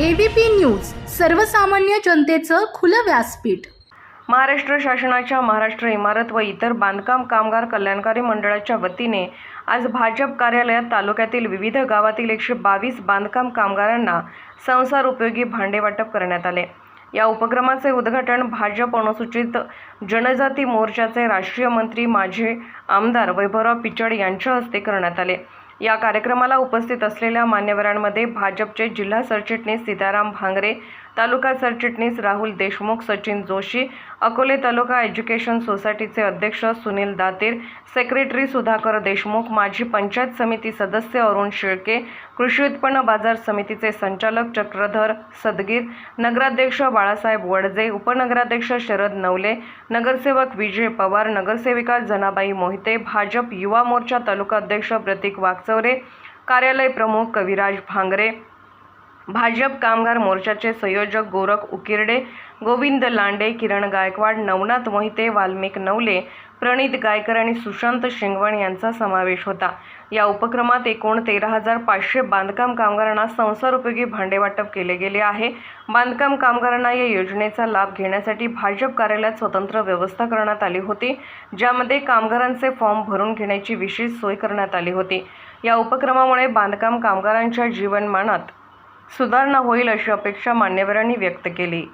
ABP news सर्वसामान्य जनतेचं खुलं व्यासपीठ. महाराष्ट्र शासनाच्या महाराष्ट्र इमारत व इतर बांधकाम कामगार कल्याणकारी मंडळाच्या वतीने आज भाजप कार्यालयात तालुक्यातील विविध गावातील एकशे बावीस बांधकाम कामगारांना संसार उपयोगी भांडे वाटप करण्यात आले. या उपक्रमाचे उद्घाटन भाजप अनुसूचित जनजाती मोर्चाचे राष्ट्रीय मंत्री माजी आमदार वैभवराव पिचड यांच्या हस्ते करण्यात आले. या कार्यक्रमाला उपस्थित असलेल्या मान्यवरांमध्ये भाजपचे जिल्हा सरचिटणीस सीताराम भांगरे तालुका सरचिटणीस राहुल देशमुख सचिन जोशी अकोले तालुका एज्युकेशन सोसायटीचे अध्यक्ष सुनील दातीर सेक्रेटरी सुधाकर देशमुख माजी पंचायत समिती सदस्य अरुण शेळके कृषी उत्पन्न बाजार समितीचे संचालक चक्रधर सदगीर नगराध्यक्ष बाळासाहेब वडजे उपनगराध्यक्ष शरद नवले नगरसेवक विजय पवार नगरसेविका जनाबाई मोहिते भाजप युवा मोर्चा तालुका अध्यक्ष प्रतीक वागचौरे कार्यालय प्रमुख कविराज भांगरे भाजप कामगार मोर्चाचे संयोजक गोरख उकिरडे गोविंद लांडे किरण गायकवाड नवनाथ मोहिते वाल्मिक नवले प्रणित गायकर आणि सुशांत शिंगवण यांचा समावेश होता. या उपक्रमात एकूण तेरा हजार पाचशे बांधकाम कामगारांना संसार उपयोगी भांडे वाटप केले गेले आहे. बांधकाम कामगारांना या योजनेचा लाभ घेण्यासाठी भाजप कार्यालयात स्वतंत्र व्यवस्था करण्यात आली होती ज्यामध्ये कामगारांचे फॉर्म भरून घेण्याची विशेष सोय करण्यात आली होती. या उपक्रमामुळे बांधकाम कामगारांच्या जीवनमानात सुधारणा होईल अशी अपेक्षा मान्यवरांनी व्यक्त केली.